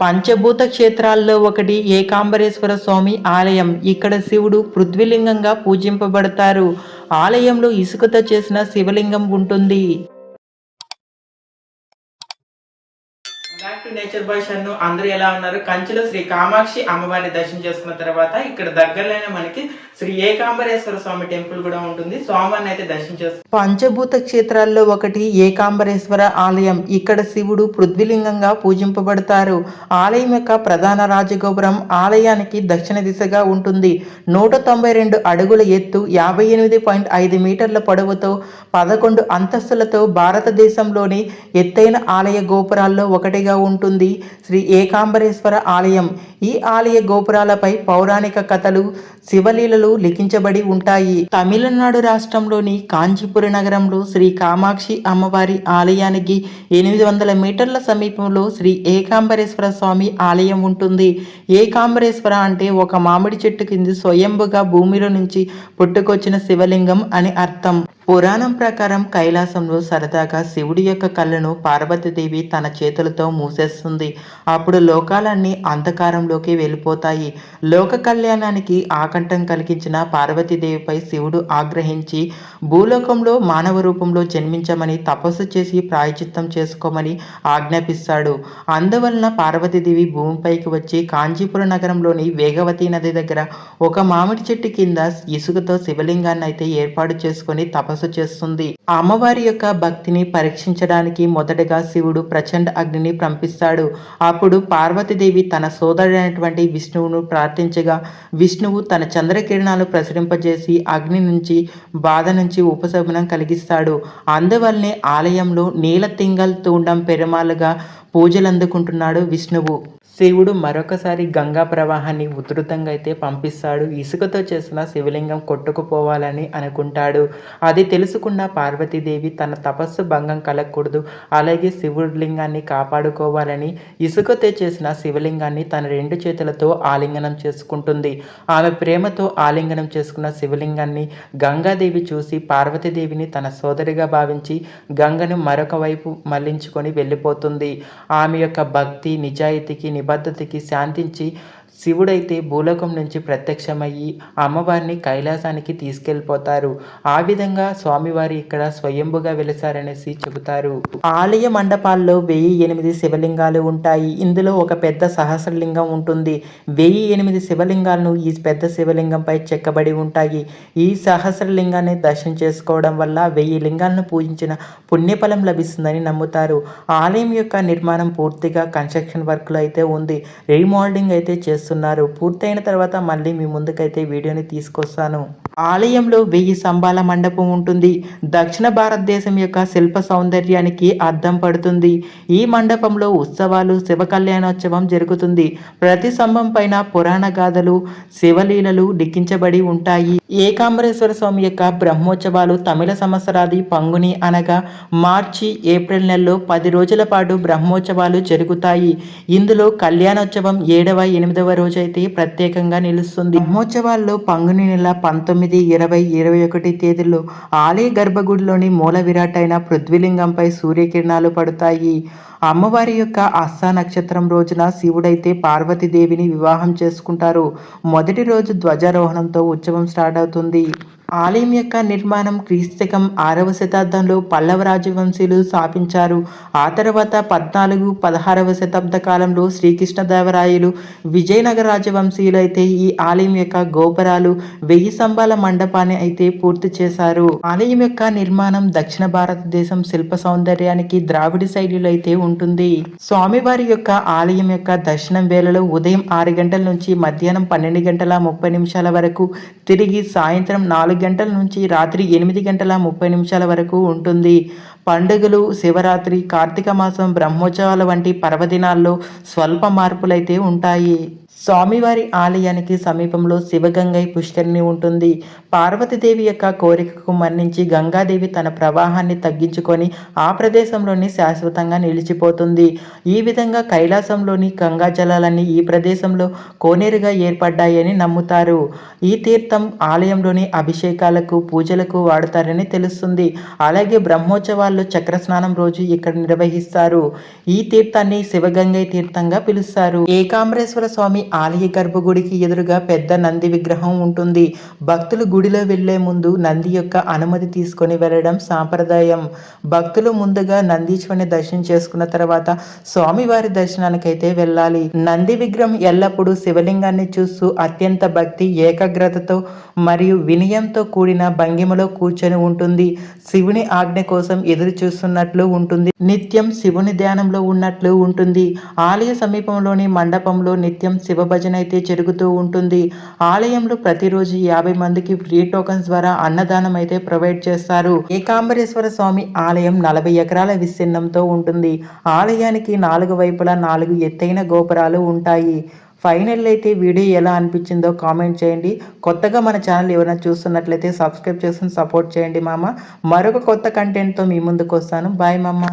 పంచభూత క్షేత్రాల్లో ఒకటి ఏకాంబరేశ్వర స్వామి ఆలయం. ఇక్కడ శివుడు పృథ్వీలింగంగా పూజింపబడతారు. ఆలయంలో ఇసుకతో చేసిన శివలింగం ఉంటుంది. Back to nature boy Shannu అందరూ ఎలా ఉన్నారు? కంచిలో శ్రీ కామాక్షి అమ్మవారిని దర్శనం చేసుకున్న తర్వాత ఇక్కడ దగ్గరలోనే మనకి శ్రీ ఏకాంబరేశ్వర స్వామి టెంపుల్ కూడా ఉంటుంది. స్వామివారిని అయితే దర్శనం చేసుకుంటాం పంచభూత క్షేత్రాల్లో ఒకటి ఏకాంబరేశ్వర ఆలయం. ఇక్కడ శివుడు పృథ్వీలింగంగా పూజింపబడతారు. ఆలయం యొక్క ప్రధాన రాజగోపురం ఆలయానికి దక్షిణ దిశగా ఉంటుంది. నూట తొంభై రెండు అడుగుల ఎత్తు యాభై ఎనిమిది పాయింట్ ఐదు మీటర్ల పొడవుతో పదకొండు అంతస్తులతో భారతదేశంలోని ఎత్తైన ఆలయ గోపురాల్లో ఒకటిగా ఉంటుంది. శ్రీ ఏకాంబరేశ్వర ఆలయం. ఈ ఆలయ గోపురాలపై పౌరాణిక కథలు శివలీలలు లిఖించబడి ఉంటాయి. తమిళనాడు రాష్ట్రంలోని కాంచీపుర నగరంలో శ్రీ కామాక్షి అమ్మవారి ఆలయానికి ఎనిమిది వందల మీటర్ల సమీపంలో శ్రీ ఏకాంబరేశ్వర స్వామి ఆలయం ఉంటుంది. ఏకాంబరేశ్వర అంటే ఒక మామిడి చెట్టు కింద స్వయంభుగా భూమిలో నుంచి పుట్టుకొచ్చిన శివలింగం అని అర్థం. పురాణం ప్రకారం కైలాసంలో సరదాగా శివుడి యొక్క కళ్ళను పార్వతీదేవి తన చేతులతో మూసేస్తుంది. అప్పుడు లోకాలన్నీ అంధకారంలోకి వెళ్ళిపోతాయి. లోక కళ్యాణానికి ఆకంఠం కలిగించిన పార్వతీదేవిపై శివుడు ఆగ్రహించి భూలోకంలో మానవ రూపంలో జన్మించమని తపస్సు చేసి ప్రాయచిత్తం చేసుకోమని ఆజ్ఞాపిస్తాడు. అందువలన పార్వతీదేవి భూమిపైకి వచ్చి కాంచీపురం నగరంలోని వేగవతి నది దగ్గర ఒక మామిడి చెట్టు కింద ఇసుకతో శివలింగాన్ని అయితే ఏర్పాటు చేసుకొని తపస్సు చేస్తుంది. అమ్మవారి యొక్క భక్తిని పరీక్షించడానికి మొదటగా శివుడు ప్రచండ అగ్నిని పంపిస్తాడు. అప్పుడు పార్వతీదేవి తన సోదరుడైనటువంటి విష్ణువును ప్రార్థించగా విష్ణువు తన చంద్రకిరణాలు ప్రసరింపజేసి అగ్ని నుంచి బాధ నుంచి ఉపశమనం కలిగిస్తాడు. అందువల్లనే ఆలయంలో నీల తింగల్ తూండం పెరుమాలుగా పూజలు అందుకుంటున్నాడు విష్ణువు. శివుడు మరొకసారి గంగా ప్రవాహాన్ని ఉధృతంగా అయితే పంపిస్తాడు. ఇసుకతో చేసిన శివలింగం కొట్టుకుపోవాలని అనుకుంటాడు. అది తెలుసుకున్న పార్వతీదేవి తన తపస్సు భంగం కలగకూడదు. అలాగే శివుడిలింగాన్ని కాపాడుకోవాలని ఇసుకతో చేసిన శివలింగాన్ని తన రెండు చేతులతో ఆలింగనం చేసుకుంటుంది. ఆమె ప్రేమతో ఆలింగనం చేసుకున్న శివలింగాన్ని గంగాదేవి చూసి పార్వతీదేవిని తన సోదరిగా భావించి గంగను మరొక వైపు మళ్ళించుకొని వెళ్ళిపోతుంది. ఆమె యొక్క భక్తి నిజాయితీకి భద్రతకి శాంతించి శివుడైతే భూలోకం నుంచి ప్రత్యక్షమయ్యి అమ్మవారిని కైలాసానికి తీసుకెళ్ళిపోతారు. ఆ విధంగా స్వామివారి ఇక్కడ స్వయంభుగా వెలిసారనేసి చెబుతారు. ఆలయ మండపాల్లో వెయ్యి ఎనిమిది శివలింగాలు ఉంటాయి. ఇందులో ఒక పెద్ద సహస్రలింగం ఉంటుంది. వెయ్యి ఎనిమిది శివలింగాలను ఈ పెద్ద శివలింగంపై చెక్కబడి ఉంటాయి. ఈ సహస్రలింగాన్ని దర్శనం చేసుకోవడం వల్ల వెయ్యి లింగాలను పూజించిన పుణ్యఫలం లభిస్తుందని నమ్ముతారు. ఆలయం యొక్క నిర్మాణం పూర్తిగా కన్స్ట్రక్షన్ వర్క్లో అయితే ఉంది. రీమోల్డింగ్ అయితే చేస్తున్నారు. పూర్తయిన తర్వాత మళ్ళీ మీ ముందుకైతే వీడియోని తీసుకొస్తాను. ఆలయంలో వెయ్యి స్తంభాల మండపం ఉంటుంది. దక్షిణ భారతదేశం యొక్క శిల్ప సౌందర్యానికి అద్దం పడుతుంది. ఈ మండపంలో ఉత్సవాలు శివ కళ్యాణోత్సవం జరుగుతుంది. ప్రతి స్తంభం పైన పురాణ గాథలు శివలీలలు లిఖించబడి ఉంటాయి. ఏకాంబరేశ్వర స్వామి యొక్క బ్రహ్మోత్సవాలు తమిళ సంవత్సరాది పంగుని అనగా మార్చి ఏప్రిల్ నెలలో పది రోజుల పాటు బ్రహ్మోత్సవాలు జరుగుతాయి. ఇందులో కళ్యాణోత్సవం ఏడవ ఎనిమిదవ రోజైతే ప్రత్యేకంగా నిలుస్తుంది. బ్రహ్మోత్సవాల్లో పంగుని నెల పంతొమ్మిది ఇరవై ఇరవై ఒకటి తేదీల్లో ఆలయ గర్భగుడిలోని మూల విరాట్ అయిన పృథ్వీలింగంపై సూర్యకిరణాలు పడతాయి. అమ్మవారి యొక్క అస్సా నక్షత్రం రోజున శివుడైతే పార్వతీదేవిని వివాహం చేసుకుంటారు. మొదటి రోజు ధ్వజారోహణంతో ఉత్సవం స్టార్ట్ అవుతుంది. ఆలయం యొక్క నిర్మాణం క్రీస్తకం ఆరవ శతాబ్దంలో పల్లవ రాజవంశీయులు స్థాపించారు. ఆ తర్వాత పద్నాలుగు పదహారవ శతాబ్ద కాలంలో శ్రీకృష్ణదేవరాయలు విజయనగర రాజవంశీయులు అయితే ఈ ఆలయం యొక్క గోపురాలు వెయ్యి స్తంభాల మండపాన్ని అయితే పూర్తి చేశారు. ఆలయం యొక్క నిర్మాణం దక్షిణ భారతదేశం శిల్ప సౌందర్యానికి ద్రావిడ శైలిలో అయితే ఉంటుంది. స్వామివారి యొక్క ఆలయం యొక్క దర్శనం వేళలో ఉదయం ఆరు గంటల నుంచి మధ్యాహ్నం పన్నెండు గంటల ముప్పై నిమిషాల వరకు తిరిగి సాయంత్రం నాలుగు గంటల నుంచి రాత్రి ఎనిమిది గంటల ముప్పై నిమిషాల వరకు ఉంటుంది. పండుగలు శివరాత్రి కార్తీక మాసం బ్రహ్మోత్సవాల వంటి పర్వదినాల్లో స్వల్ప మార్పులైతే ఉంటాయి. స్వామివారి ఆలయానికి సమీపంలో శివగంగై పుష్కరిణి ఉంటుంది. పార్వతీదేవి యొక్క కోరికకు మన్నించి గంగాదేవి తన ప్రవాహాన్ని తగ్గించుకొని ఆ ప్రదేశంలోని శాశ్వతంగా నిలిచిపోతుంది. ఈ విధంగా కైలాసంలోని గంగా జలాలన్నీ ఈ ప్రదేశంలో కోనేరుగా ఏర్పడ్డాయని నమ్ముతారు. ఈ తీర్థం ఆలయంలోని అభిషేకాలకు పూజలకు వాడుతారని తెలుస్తుంది. అలాగే బ్రహ్మోత్సవాల్లో చక్రస్నానం రోజు ఇక్కడ నిర్వహిస్తారు. ఈ తీర్థాన్ని శివగంగై తీర్థంగా పిలుస్తారు. ఏకాంబరేశ్వర స్వామి ఆలయ గర్భగుడికి ఎదురుగా పెద్ద నంది విగ్రహం ఉంటుంది. భక్తులు గుడిలో వెళ్ళే ముందు నంది యొక్క అనుమతి తీసుకొని వెళ్ళడం సాంప్రదాయం. భక్తులు ముందుగా నందీశ్వరుని దర్శనం చేసుకున్న తర్వాత స్వామివారి దర్శనానికైతే వెళ్ళాలి. నంది విగ్రహం ఎల్లప్పుడూ శివలింగాన్ని చూస్తూ అత్యంత భక్తి ఏకాగ్రతతో మరియు వినయంతో కూడిన భంగిమలో కూర్చొని ఉంటుంది. శివుని ఆజ్ఞ కోసం ఎదురు చూస్తున్నట్లు ఉంటుంది. నిత్యం శివుని ధ్యానంలో ఉన్నట్లు ఉంటుంది. ఆలయ సమీపంలోని మండపంలో నిత్యం శివ శివభజన అయితే జరుగుతూ ఉంటుంది. ఆలయంలో ప్రతిరోజు యాభై మందికి ఫ్రీ టోకన్స్ ద్వారా అన్నదానం అయితే ప్రొవైడ్ చేస్తారు. ఏకాంబరేశ్వర స్వామి ఆలయం నలభై ఎకరాల విస్తీర్ణంతో ఉంటుంది. ఆలయానికి నాలుగు వైపులా నాలుగు ఎత్తైన గోపురాలు ఉంటాయి. ఫైనల్ అయితే వీడియో ఎలా అనిపించిందో కామెంట్ చేయండి. కొత్తగా మన ఛానల్ ఎవరైనా చూస్తున్నట్లయితే సబ్స్క్రైబ్ చేసుకుని సపోర్ట్ చేయండి మామ. మరొక కొత్త కంటెంట్తో మీ ముందుకు వస్తాను. బాయ్ మామ.